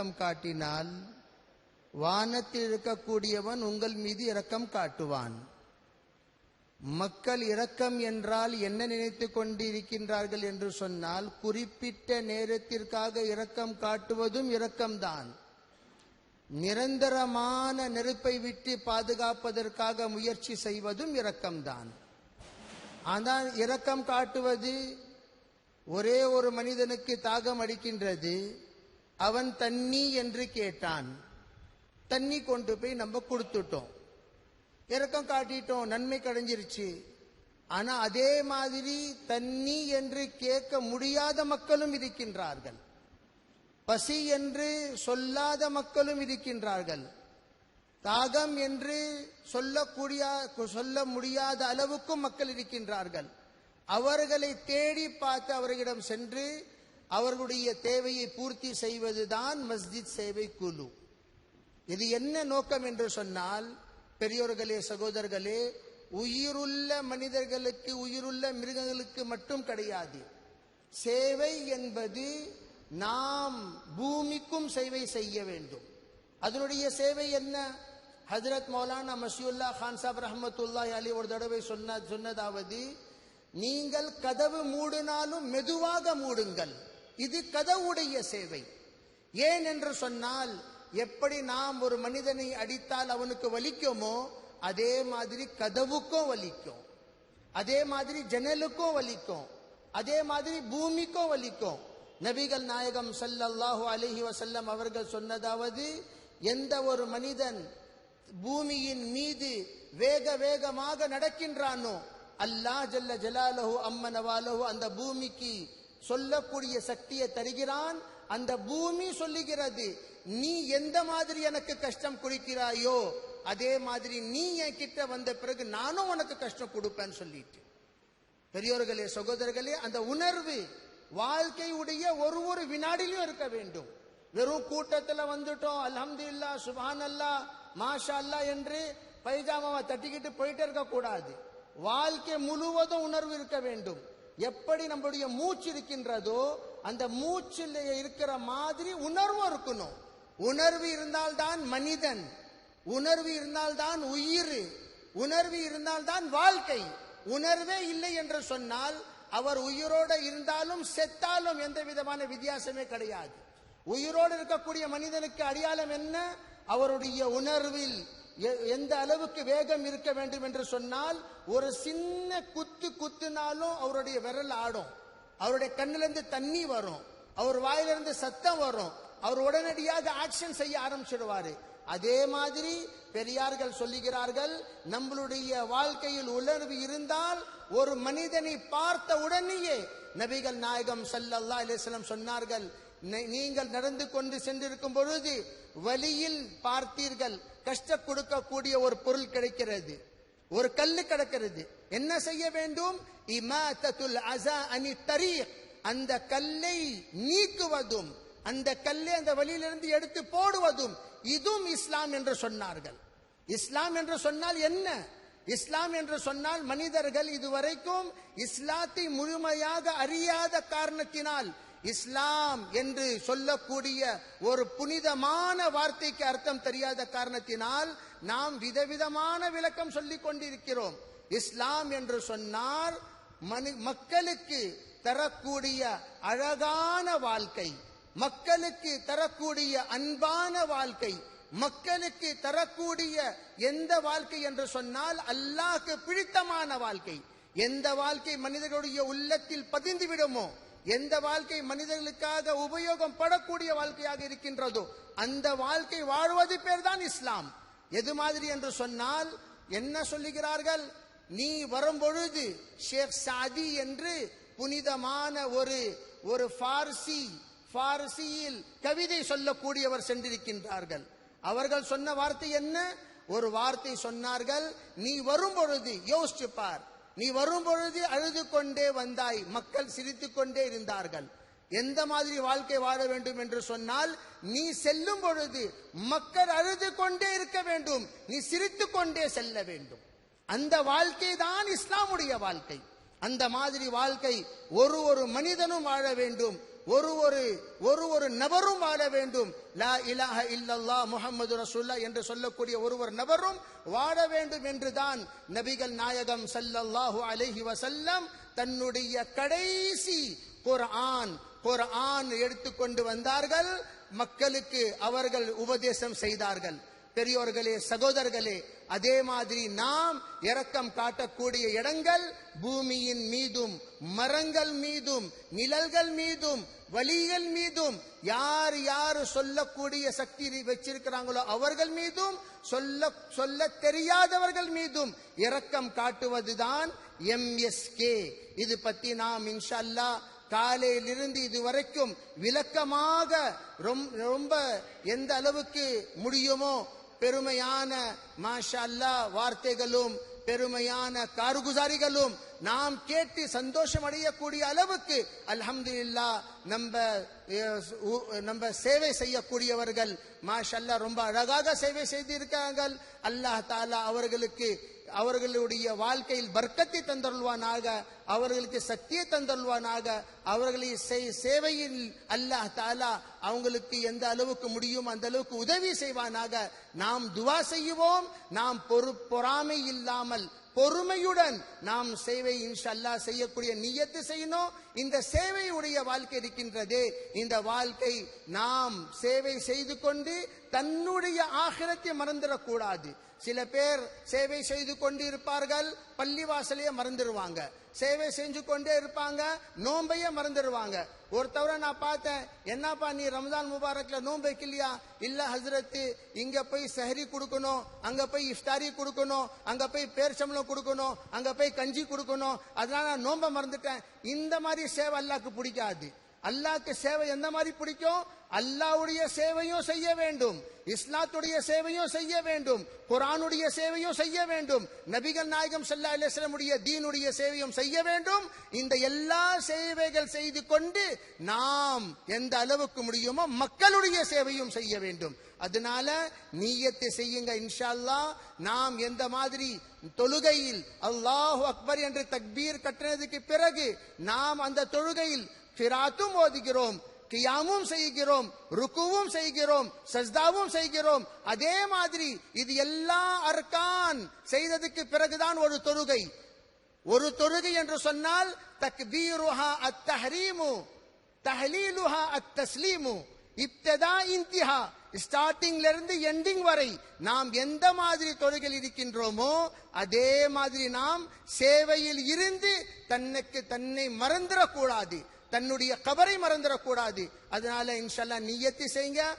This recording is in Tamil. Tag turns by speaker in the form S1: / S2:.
S1: இரக்கம் காட்டினால் வானத்தில் இருக்கக்கூடியவன் உங்கள் மீது இரக்கம் காட்டுவான். மக்கள் இரக்கம் என்றால் என்ன நினைத்து கொண்டிருக்கின்றார்கள் என்று சொன்னால் குறிப்பிட்ட நேரத்திற்காக இரக்கம் காட்டுவதும் இரக்கம்தான். நிரந்தரமான நெருப்பை விட்டு பாதுகாப்பதற்காக முயற்சி செய்வதும் இரக்கம்தான். ஆனால் இரக்கம் காட்டுவது ஒரே ஒரு மனிதனுக்கு தாகம் அடிக்கின்றது அவன் தண்ணி என்று கேட்டான். தண்ணி கொண்டு போய் நம்ம கொடுத்துட்டோம். இரக்கம் காட்டிட்டோம் நன்மை கடைஞ்சிருச்சு. ஆனா அதே மாதிரி தண்ணி என்று கேட்க முடியாத மக்களும் இருக்கின்றார்கள். பசி என்று சொல்லாத மக்களும் இருக்கின்றார்கள். தாகம் என்று சொல்லக்கூடிய சொல்ல முடியாத அளவுக்கும் மக்கள் இருக்கின்றார்கள். அவர்களை தேடி பார்த்து அவர்களிடம் சென்று அவர்களுடைய தேவையை பூர்த்தி செய்வதுதான் மஸ்ஜித் சேவை குழு. இது என்ன நோக்கம் என்று சொன்னால் பெரியோர்களே சகோதரர்களே உயிருள்ள மனிதர்களுக்கு உயிருள்ள மிருகங்களுக்கு மட்டும் கிடையாது. சேவை என்பது நாம் பூமிக்கும் சேவை செய்ய வேண்டும். அதனுடைய சேவை என்ன? ஹஜரத் மௌலானா மசியுல்லா கான் சாப் ரஹமத்துல்லா அலி ஒரு தடவை சொன்ன சொன்னதாவது நீங்கள் கதவு மூடினாலும் மெதுவாக மூடுங்கள். இது கதவுடைய சேவை. ஏன் என்று சொன்னால் எப்படி நாம் ஒரு மனிதனை அடித்தால் அவனுக்கு வலிக்குமோ அதே மாதிரி கதவுக்கும் வலிக்கும். அதே மாதிரி ஜன்னலுக்கும் வலிக்கும். அதே மாதிரி பூமிக்கும் வலிக்கும். நபிகள் நாயகம் ஸல்லல்லாஹு அலஹி வசல்லம் அவர்கள் சொன்னதாவது எந்த ஒரு மனிதன் பூமியின் மீது வேக வேகமாக நடக்கின்றானோ அல்லாஹ் ஜல்ல ஜலாலஹு அம்மனவாலஹு அந்த பூமிக்கு சொல்லக்கூடிய சக்தியை தருகிறான். அந்த பூமி சொல்லுகிறது நீ எந்த மாதிரி எனக்கு கஷ்டம் கொடுக்கிறாயோ அதே மாதிரி நீ என் கிட்ட வந்த பிறகு நானும் உனக்கு கஷ்டம் கொடுப்பேன்னு சொல்லிட்டு. பெரியோர்களே சகோதரர்களே அந்த உணர்வு வாழ்க்கையுடைய ஒரு ஒரு வினாடிலையும் இருக்க வேண்டும். வெறும் கூட்டத்துல வந்துட்டோம் அல்ஹம்துலில்லாஹ் சுபான் அல்லா மாஷா அல்லா என்று பைஜாமாவை தட்டிக்கிட்டு போயிட்டே இருக்க கூடாது வாழ்க்கை முழுவதும் உணர்வு இருக்க வேண்டும். எப்படி நம்மளுடைய மூச்சு இருக்கின்றதோ அந்த மூச்சில் இருக்கிற மாதிரி உணர்வும் இருக்கணும். உணர்வு இருந்தால்தான் மனிதன். உணர்வு இருந்தால்தான் உயிர். உணர்வு இருந்தால்தான் வாழ்க்கை. உணர்வே இல்லை என்று சொன்னால் அவர் உயிரோட இருந்தாலும் செத்தாலும் எந்த விதமான வித்தியாசமே கிடையாது. உயிரோடு இருக்கக்கூடிய மனிதனுக்கு அடையாளம் என்ன? அவருடைய உணர்வில். எந்த அளவுக்கு வேகம் இருக்க வேண்டும் என்று சொன்னால் ஒரு சின்ன குத்து குத்துனாலும் அவருடைய விரல் ஆடும். அவருடைய கண்ணிலிருந்து தண்ணி வரும். அவர் வாயிலிருந்து சத்தம் வரும். அவர் உடனடியாக ஆக்ஷன் செய்ய ஆரம்பிச்சிடுவாரு. அதே மாதிரி பெரியார்கள் சொல்லுகிறார்கள் நம்மளுடைய வாழ்க்கையில் உணர்வு இருந்தால் ஒரு மனிதனை பார்த்த உடனேயே நபிகள் நாயகம் சல்லல்லா அலைஹி சொன்னார்கள் நீங்கள் நடந்து கொண்டு சென்றிருக்கும் பொழுது வழியில் பார்த்தீர்கள். கஷ்ட கொடுக்கக்கூடிய ஒரு பொருள் கிடைக்கிறது. ஒரு கல்லு கிடக்கிறது. என்ன செய்ய வேண்டும்? இமாத்தத்துல் அசா அனி தரி அந்த கல்லை நீக்குவதும் அந்த கல்லை அந்த வழியிலிருந்து எடுத்து போடுவதும் இதுவும் இஸ்லாம் என்று சொன்னார்கள். இஸ்லாம் என்று சொன்னால் என்ன? இஸ்லாம் என்று சொன்னால் மனிதர்கள் இதுவரைக்கும் இஸ்லாத்தை முழுமையாக அறியாத காரணத்தினால் இஸ்லாம் என்று சொல்லக்கூடிய ஒரு புனிதமான வார்த்தைக்கு அர்த்தம் தெரியாத காரணத்தினால் நாம் விதவிதமான விளக்கம் சொல்லிக் கொண்டிருக்கிறோம். இஸ்லாம் என்று சொன்னால் மனி மக்களுக்கு தரக்கூடிய அழகான வாழ்க்கை மக்களுக்கு தரக்கூடிய அன்பான வாழ்க்கை மக்களுக்கு தரக்கூடிய எந்த வாழ்க்கை என்று சொன்னால் அல்லாஹ்க்கு பிடித்தமான வாழ்க்கை. எந்த வாழ்க்கை மனிதர்களுடைய உள்ளத்தில் பதிந்து விடுமோ எந்த வாழ்க்கை மனிதர்களுக்காக உபயோகம் படக்கூடிய வாழ்க்கையாக இருக்கின்றதோ அந்த வாழ்க்கை வாழ்வது பேர் தான் இஸ்லாம். எது மாதிரி என்று சொன்னால் என்ன சொல்லுகிறார்கள்? நீ வரும்பொழுது ஷேக் சாதி என்று புனிதமான ஒரு ஒரு பார்சி பார்சியில் கவிதை சொல்லக்கூடியவர் சென்றிருக்கின்றார்கள். அவர்கள் சொன்ன வார்த்தை என்ன? ஒரு வார்த்தை சொன்னார்கள் நீ வரும் பொழுது யோசிச்சு பார் நீ வரும் பொழுது அழுது கொண்டே வந்தாய். மக்கள் சிரித்துக் கொண்டே இருந்தார்கள். எந்த மாதிரி வாழ்க்கை வாழ வேண்டும் என்று சொன்னால் நீ செல்லும் பொழுது மக்கள் அழுது கொண்டே இருக்க வேண்டும். நீ சிரித்துக் கொண்டே செல்ல வேண்டும். அந்த வாழ்க்கை தான் இஸ்லாமுடைய வாழ்க்கை. அந்த மாதிரி வாழ்க்கை ஒரு ஒரு மனிதனும் வாழ வேண்டும். ஒரு ஒரு ஒரு ஒரு நபரும் வாழ வேண்டும். லா இலாஹ இல்லல்லா முஹம்மது ரசுல்லா என்று சொல்லக்கூடிய ஒரு ஒரு நபரும் வாழ வேண்டும் என்றுதான் நபிகள் நாயகம் சல்லல்லாஹு அலஹி வசல்லம் தன்னுடைய கடைசி குர்ஆன் குர்ஆன் எடுத்துக்கொண்டு வந்தார்கள். மக்களுக்கு அவர்கள் உபதேசம் செய்தார்கள். பெரியோர்களே சகோதரர்களே அதே மாதிரி நாம் இரக்கம் காட்டக்கூடிய இடங்கள் பூமியின் மீதும் மரங்கள் மீதும் நிழல்கள் மீதும் வழிகள் மீதும் யார் யார் சொல்லக்கூடிய சக்தி வச்சிருக்கிறாங்களோ அவர்கள் மீதும் சொல்ல சொல்ல தெரியாதவர்கள் மீதும் இரக்கம் காட்டுவதுதான் எம்எஸ்கே இது பத்தி நாம் இன்ஷல்லா காலையிலிருந்து இதுவரைக்கும் விளக்கமாக ரொம்- ரொம்ப எந்த அளவுக்கு முடியுமோ பெருமையான மாஷா அல்லா வார்த்தைகளும் பெருமையான கார்குசாரிகளும் நாம் கேட்டு சந்தோஷம் அடையக்கூடிய அளவுக்கு அல்ஹம்துலில்லாஹ் நம்ம நம்ம சேவை செய்யக்கூடியவர்கள் மாஷல்லா ரொம்ப அழகாக சேவை செய்திருக்கார்கள் அல்லாஹ் தாலா அவர்களுக்கு அவர்களுடைய வாழ்க்கையில் பர்க்கத்தை தந்தருள்வானாக அவர்களுக்கு சக்தியை தந்தருள்வானாக அவர்களை சேவையில் அல்லாஹ் தாலா அவங்களுக்கு எந்த அளவுக்கு முடியும் அந்த அளவுக்கு உதவி செய்வானாக. நாம் துவா செய்வோம் நாம் பொறு பொறாமை இல்லாமல் பொறுமையுடன் நாம் சேவை இன்ஷல்லா செய்யக்கூடிய நியத்து செய்யணும். இந்த சேவையுடைய வாழ்க்கை இருக்கின்றது. இந்த வாழ்க்கை நாம் சேவை செய்து கொண்டு தன்னுடைய ஆகிரத்தை மறந்துடக்கூடாது. சில பேர் சேவை செய்து கொண்டு இருப்பார்கள் பள்ளிவாசலையே மறந்துடுவாங்க. சேவை செஞ்சு கொண்டே இருப்பாங்க நோம்பையே மறந்துடுவாங்க. ஒரு தவிர நான் பார்த்தேன். என்னப்பா நீ ரம்ஜான் முபாரக்ல நோன்பு வைக்கலையா? இல்ல ஹசரத்து இங்க போய் சஹரி கொடுக்கணும் அங்க போய் இஃப்தாரி கொடுக்கணும் அங்க போய் பேர்ச்சம்பளம் கொடுக்கணும் அங்க போய் கஞ்சி கொடுக்கணும். அதனால நான் நோன்பை மறந்துட்டேன். இந்த மாதிரி சேவை அல்லாக்கு பிடிக்காது. அல்லாக்கு சேவை எந்த மாதிரி பிடிக்கும்? அல்லாவுடைய சேவையும் செய்ய வேண்டும். இஸ்லாத்துடைய சேவையும் செய்ய வேண்டும். குரானுடைய சேவையும் செய்ய வேண்டும். நபிகள் நாயகம் சல்லா அலிஸ்லமுடைய தீனுடைய சேவையும் செய்ய வேண்டும். இந்த எல்லா சேவைகள் செய்து கொண்டு நாம் எந்த அளவுக்கு முடியுமோ மக்களுடைய சேவையும் செய்ய வேண்டும். அதனால நீயத்தை செய்யுங்க இன்ஷா அல்லாஹ் நாம் எந்த மாதிரி தொழுகையில் அல்லாஹு அக்பர் என்று தக்பீர் கட்டினதுக்கு பிறகு நாம் அந்த தொழுகையில் கிராத்தும் ஓதுகிறோம் கியாமும் செய்கிறோம் ருக்குவும் செய்கிறோம் சஜ்தாவும் செய்கிறோம் அதே மாதிரி இது எல்லா அர்கான் செய்ததுக்கு பிறகுதான் ஒரு தொழுகை ஒரு தொழுகை என்று சொன்னால் தக்பீருஹா அத்தஹரீமு தஹலீலுஹா அத் தஸ்லீமு இப்ததா இன்திஹா ஸ்டார்டிங்ல இருந்து எண்டிங் வரை நாம் எந்த மாதிரி தொழுகையில் இருக்கின்றோமோ அதே மாதிரி நாம் சேவையில் இருந்து தன்னுக்கு தன்னை மறந்துடக்கூடாது தன்னுடைய கபரை மறந்துடக்கூடாது. அதனால இன்ஷல்லா நீயத்தி செய்யுங்க.